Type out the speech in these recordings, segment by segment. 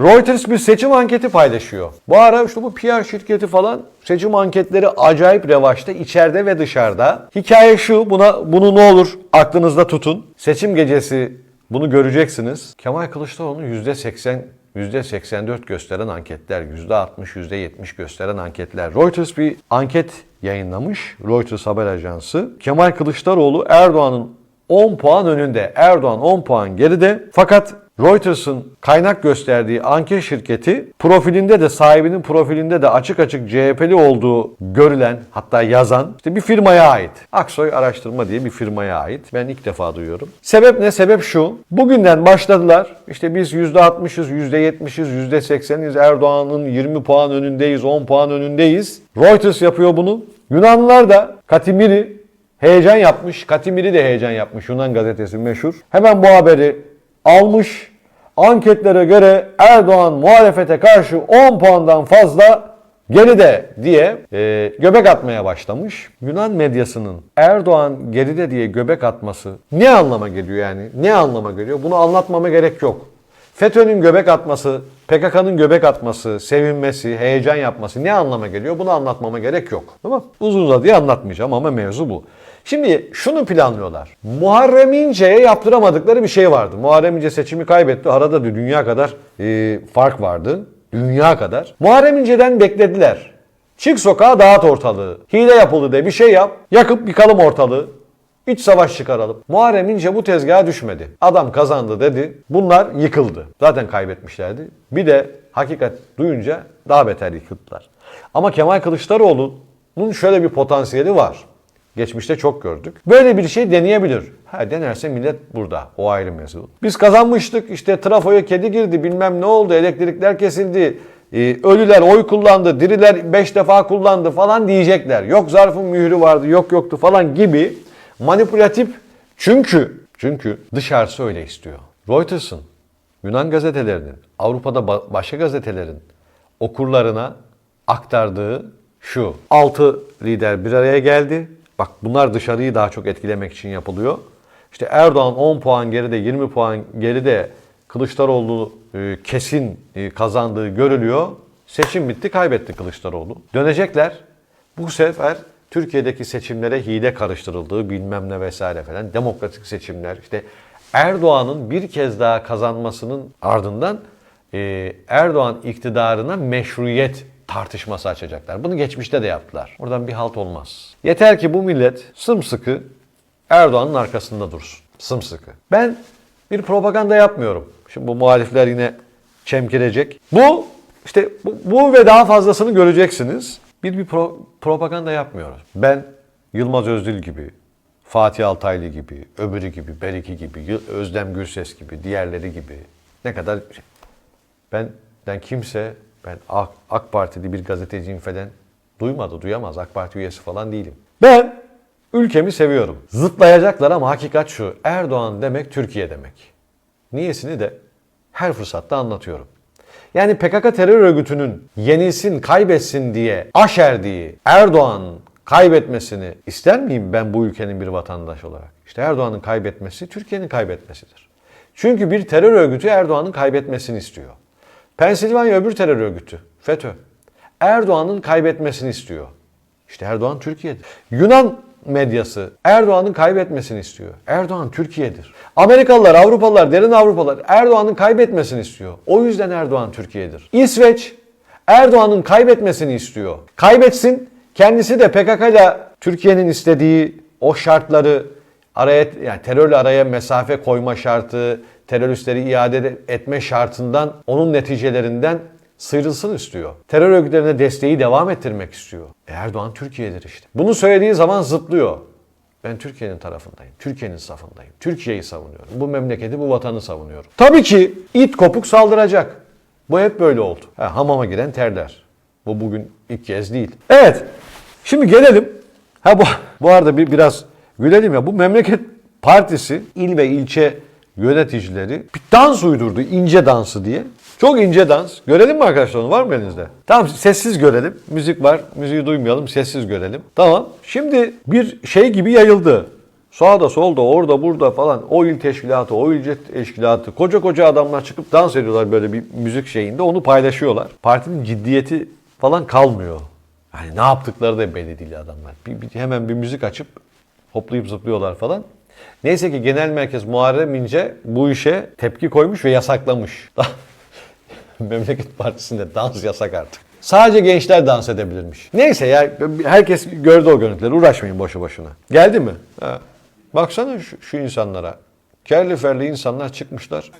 Reuters bir seçim anketi paylaşıyor. Bu ara işte bu PR şirketi falan seçim anketleri acayip revaçta içeride ve dışarıda. Hikaye şu buna bunu ne olur aklınızda tutun. Seçim gecesi bunu göreceksiniz. Kemal Kılıçdaroğlu'nun %80 %84 gösteren anketler, %60, %70 gösteren anketler. Reuters bir anket yayınlamış. Reuters haber ajansı. Kemal Kılıçdaroğlu Erdoğan'ın 10 puan önünde. Erdoğan 10 puan geride. Fakat Reuters'ın kaynak gösterdiği anket şirketi profilinde de sahibinin profilinde de açık açık CHP'li olduğu görülen hatta yazan işte bir firmaya ait. Aksoy Araştırma diye bir firmaya ait. Ben ilk defa duyuyorum. Sebep ne? Sebep şu. Bugünden başladılar. İşte biz %60'ız, %70'iz, %80'iz. Erdoğan'ın 20 puan önündeyiz, 10 puan önündeyiz. Reuters yapıyor bunu. Yunanlılar da Katimiri heyecan yapmış. Katimiri de heyecan yapmış. Yunan gazetesi meşhur. Hemen bu haberi almış. Anketlere göre Erdoğan muhalefete karşı 10 puandan fazla geride diye e, göbek atmaya başlamış. Yunan medyasının Erdoğan geride diye göbek atması ne anlama geliyor yani? Ne anlama geliyor? Bunu anlatmama gerek yok. FETÖ'nün göbek atması, PKK'nın göbek atması, sevinmesi, heyecan yapması ne anlama geliyor? Bunu anlatmama gerek yok. Tamam Uzun uzadıya anlatmayacağım ama mevzu bu. Şimdi şunu planlıyorlar. Muharrem İnce'ye yaptıramadıkları bir şey vardı. Muharrem İnce seçimi kaybetti. Arada da dünya kadar e, fark vardı. Dünya kadar. Muharrem İnce'den beklediler. Çık sokağa dağıt ortalığı. Hile yapıldı de bir şey yap. Yakıp yıkalım ortalığı. İç savaş çıkaralım. Muharrem İnce bu tezgaha düşmedi. Adam kazandı dedi. Bunlar yıkıldı. Zaten kaybetmişlerdi. Bir de hakikat duyunca daha beter yıkıldılar. Ama Kemal Kılıçdaroğlu'nun şöyle bir potansiyeli var. Geçmişte çok gördük. Böyle bir şey deneyebilir. Ha denerse millet burada. O ayrı mevzu. Biz kazanmıştık. İşte trafoya kedi girdi. Bilmem ne oldu. Elektrikler kesildi. Ee, ölüler oy kullandı. Diriler 5 defa kullandı falan diyecekler. Yok zarfın mührü vardı. Yok yoktu falan gibi manipülatif. Çünkü çünkü dışarısı öyle istiyor. Reuters'ın, Yunan gazetelerinin, Avrupa'da ba- başka gazetelerin okurlarına aktardığı şu. 6 lider bir araya geldi. Bak bunlar dışarıyı daha çok etkilemek için yapılıyor. İşte Erdoğan 10 puan geride, 20 puan geride Kılıçdaroğlu e, kesin e, kazandığı görülüyor. Seçim bitti, kaybetti Kılıçdaroğlu. Dönecekler. Bu sefer Türkiye'deki seçimlere hile karıştırıldığı bilmem ne vesaire falan demokratik seçimler işte Erdoğan'ın bir kez daha kazanmasının ardından e, Erdoğan iktidarına meşruiyet tartışması açacaklar. Bunu geçmişte de yaptılar. Oradan bir halt olmaz. Yeter ki bu millet sımsıkı Erdoğan'ın arkasında dursun. Sımsıkı. Ben bir propaganda yapmıyorum. Şimdi bu muhalifler yine çemkirecek. Bu işte bu, bu ve daha fazlasını göreceksiniz. Bir bir pro- propaganda yapmıyoruz. Ben Yılmaz Özdil gibi, Fatih Altaylı gibi, öbürü gibi, Beriki gibi, Özlem Gürses gibi, diğerleri gibi ne kadar ben ben kimse ben AK, AK Partili bir gazeteciyim falan duymadı, duyamaz. AK Parti üyesi falan değilim. Ben ülkemi seviyorum. Zıtlayacaklar ama hakikat şu. Erdoğan demek Türkiye demek. Niyesini de her fırsatta anlatıyorum. Yani PKK terör örgütünün yenilsin, kaybetsin diye aşerdiği Erdoğan kaybetmesini ister miyim ben bu ülkenin bir vatandaşı olarak? İşte Erdoğan'ın kaybetmesi Türkiye'nin kaybetmesidir. Çünkü bir terör örgütü Erdoğan'ın kaybetmesini istiyor. Pensilvanya öbür terör örgütü FETÖ. Erdoğan'ın kaybetmesini istiyor. İşte Erdoğan Türkiye'dir. Yunan medyası Erdoğan'ın kaybetmesini istiyor. Erdoğan Türkiye'dir. Amerikalılar, Avrupalılar, derin Avrupalılar Erdoğan'ın kaybetmesini istiyor. O yüzden Erdoğan Türkiye'dir. İsveç Erdoğan'ın kaybetmesini istiyor. Kaybetsin. Kendisi de PKK ile Türkiye'nin istediği o şartları araya yani terörle araya mesafe koyma şartı, teröristleri iade etme şartından onun neticelerinden sıyrılsın istiyor. Terör örgütlerine desteği devam ettirmek istiyor. E Erdoğan Türkiye'dir işte. Bunu söylediği zaman zıplıyor. Ben Türkiye'nin tarafındayım. Türkiye'nin safındayım. Türkiye'yi savunuyorum. Bu memleketi, bu vatanı savunuyorum. Tabii ki it kopuk saldıracak. Bu hep böyle oldu. Ha, hamama giren terler. Bu bugün ilk kez değil. Evet. Şimdi gelelim. Ha bu, bu arada bir biraz gülelim ya. Bu memleket partisi il ve ilçe yöneticileri bir dans uydurdu. ince dansı diye. Çok ince dans. Görelim mi arkadaşlar onu? Var mı elinizde? Tamam sessiz görelim. Müzik var. Müziği duymayalım. Sessiz görelim. Tamam. Şimdi bir şey gibi yayıldı. Sağda solda orada burada falan o il teşkilatı o il teşkilatı koca koca adamlar çıkıp dans ediyorlar böyle bir müzik şeyinde onu paylaşıyorlar. Partinin ciddiyeti falan kalmıyor. Yani ne yaptıkları da belli değil adamlar. Bir, bir- hemen bir müzik açıp hoplayıp zıplıyorlar falan. Neyse ki genel merkez Muharrem İnce bu işe tepki koymuş ve yasaklamış. Memleket Partisi'nde dans yasak artık. Sadece gençler dans edebilirmiş. Neyse ya herkes gördü o görüntüleri. Uğraşmayın boşu boşuna. Geldi mi? Ha. Baksana şu, şu insanlara. Kerli ferli insanlar çıkmışlar.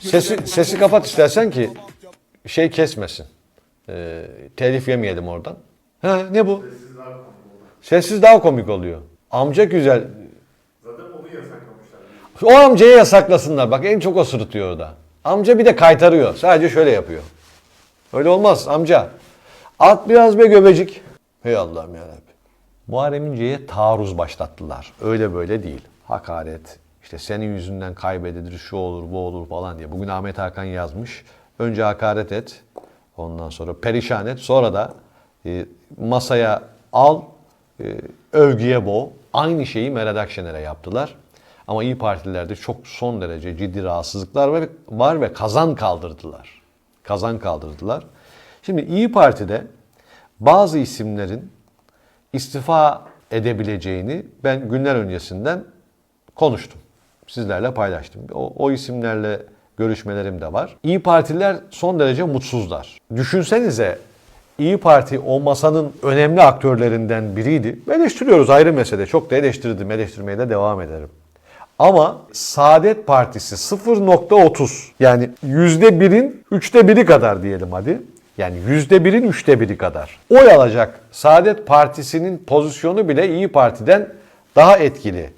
Sesi, sesi kapat istersen ki şey kesmesin. Ee, telif yemeyelim oradan. Ha, ne bu? Sessiz daha komik oluyor. Amca güzel. O amcayı yasaklasınlar. Bak en çok o sırıtıyor orada. Amca bir de kaytarıyor. Sadece şöyle yapıyor. Öyle olmaz amca. At biraz be göbecik. Hey Allah'ım yarabbim. Muharrem İnce'ye taarruz başlattılar. Öyle böyle değil. Hakaret, işte senin yüzünden kaybedilir, şu olur, bu olur falan diye. Bugün Ahmet Hakan yazmış. Önce hakaret et, ondan sonra perişan et, sonra da e, masaya al, e, övgüye boğ. Aynı şeyi Meral Akşener'e yaptılar. Ama İyi Partililerde çok son derece ciddi rahatsızlıklar var, var ve kazan kaldırdılar. Kazan kaldırdılar. Şimdi İyi Parti'de bazı isimlerin istifa edebileceğini ben günler öncesinden konuştum. Sizlerle paylaştım. O, o isimlerle görüşmelerim de var. İyi Partililer son derece mutsuzlar. Düşünsenize İyi Parti o masanın önemli aktörlerinden biriydi. Eleştiriyoruz ayrı mesele. Çok da eleştirdim. Eleştirmeye de devam ederim. Ama Saadet Partisi 0.30 yani %1'in üçte biri kadar diyelim hadi. Yani %1'in üçte biri kadar. Oy alacak Saadet Partisi'nin pozisyonu bile İyi Parti'den daha etkili.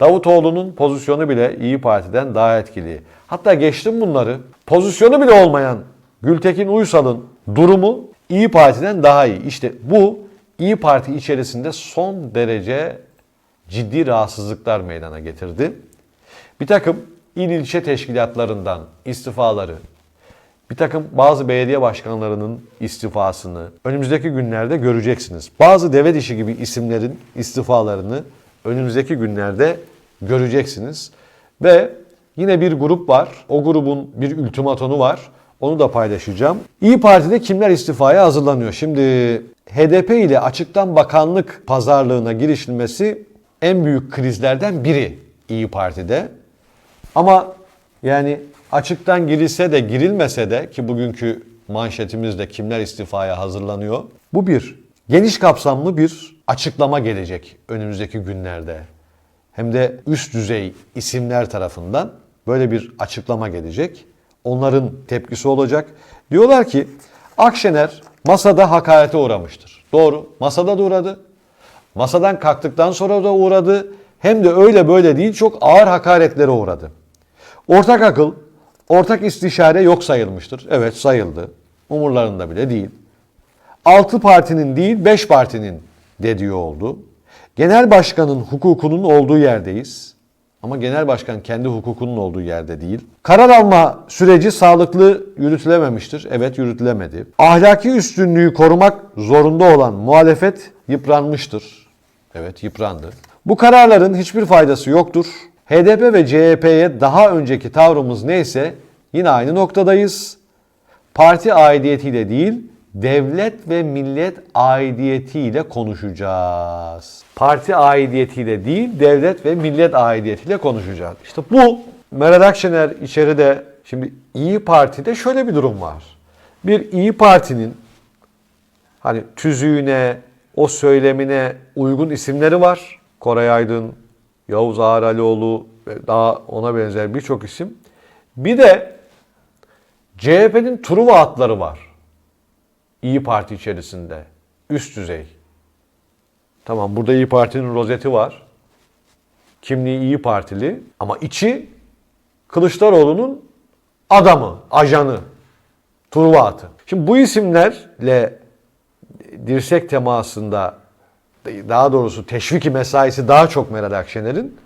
Davutoğlu'nun pozisyonu bile İyi Parti'den daha etkili. Hatta geçtim bunları. Pozisyonu bile olmayan Gültekin Uysal'ın durumu İyi Parti'den daha iyi. İşte bu İyi Parti içerisinde son derece ciddi rahatsızlıklar meydana getirdi. Bir takım il ilçe teşkilatlarından istifaları, bir takım bazı belediye başkanlarının istifasını önümüzdeki günlerde göreceksiniz. Bazı deve dişi gibi isimlerin istifalarını önümüzdeki günlerde göreceksiniz. Ve yine bir grup var. O grubun bir ultimatonu var. Onu da paylaşacağım. İyi Parti'de kimler istifaya hazırlanıyor? Şimdi HDP ile açıktan bakanlık pazarlığına girişilmesi en büyük krizlerden biri İyi Parti'de. Ama yani açıktan girilse de girilmese de ki bugünkü manşetimizde kimler istifaya hazırlanıyor. Bu bir geniş kapsamlı bir açıklama gelecek önümüzdeki günlerde. Hem de üst düzey isimler tarafından böyle bir açıklama gelecek. Onların tepkisi olacak. Diyorlar ki Akşener masada hakarete uğramıştır. Doğru. Masada da uğradı. Masadan kalktıktan sonra da uğradı. Hem de öyle böyle değil çok ağır hakaretlere uğradı. Ortak akıl, ortak istişare yok sayılmıştır. Evet sayıldı. Umurlarında bile değil. 6 partinin değil 5 partinin dediği oldu. Genel başkanın hukukunun olduğu yerdeyiz. Ama genel başkan kendi hukukunun olduğu yerde değil. Karar alma süreci sağlıklı yürütülememiştir. Evet yürütülemedi. Ahlaki üstünlüğü korumak zorunda olan muhalefet yıpranmıştır. Evet yıprandı. Bu kararların hiçbir faydası yoktur. HDP ve CHP'ye daha önceki tavrımız neyse yine aynı noktadayız. Parti aidiyetiyle değil, devlet ve millet aidiyetiyle konuşacağız. Parti aidiyetiyle değil, devlet ve millet aidiyetiyle konuşacağız. İşte bu Meral Akşener içeride şimdi İyi Parti'de şöyle bir durum var. Bir İyi Parti'nin hani tüzüğüne, o söylemine uygun isimleri var. Koray Aydın, Yavuz Ağralioğlu ve daha ona benzer birçok isim. Bir de CHP'nin Truva atları var. İyi Parti içerisinde. Üst düzey. Tamam burada İyi Parti'nin rozeti var. Kimliği İyi Partili ama içi Kılıçdaroğlu'nun adamı, ajanı. Truva atı. Şimdi bu isimlerle dirsek temasında daha doğrusu teşviki mesaisi daha çok Meral Akşener'in.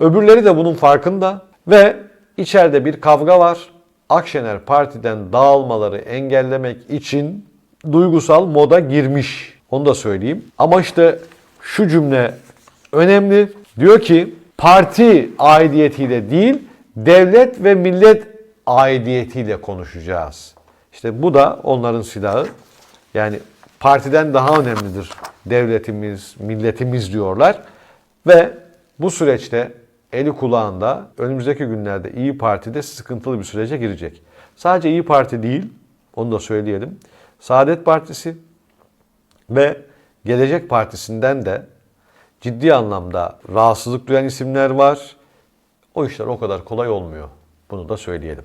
Öbürleri de bunun farkında ve içeride bir kavga var. Akşener partiden dağılmaları engellemek için duygusal moda girmiş. Onu da söyleyeyim. Ama işte şu cümle önemli. Diyor ki parti aidiyetiyle değil devlet ve millet aidiyetiyle konuşacağız. İşte bu da onların silahı. Yani partiden daha önemlidir devletimiz, milletimiz diyorlar. Ve bu süreçte eli kulağında önümüzdeki günlerde İyi Parti'de sıkıntılı bir sürece girecek. Sadece İyi Parti değil, onu da söyleyelim. Saadet Partisi ve Gelecek Partisi'nden de ciddi anlamda rahatsızlık duyan isimler var. O işler o kadar kolay olmuyor. Bunu da söyleyelim.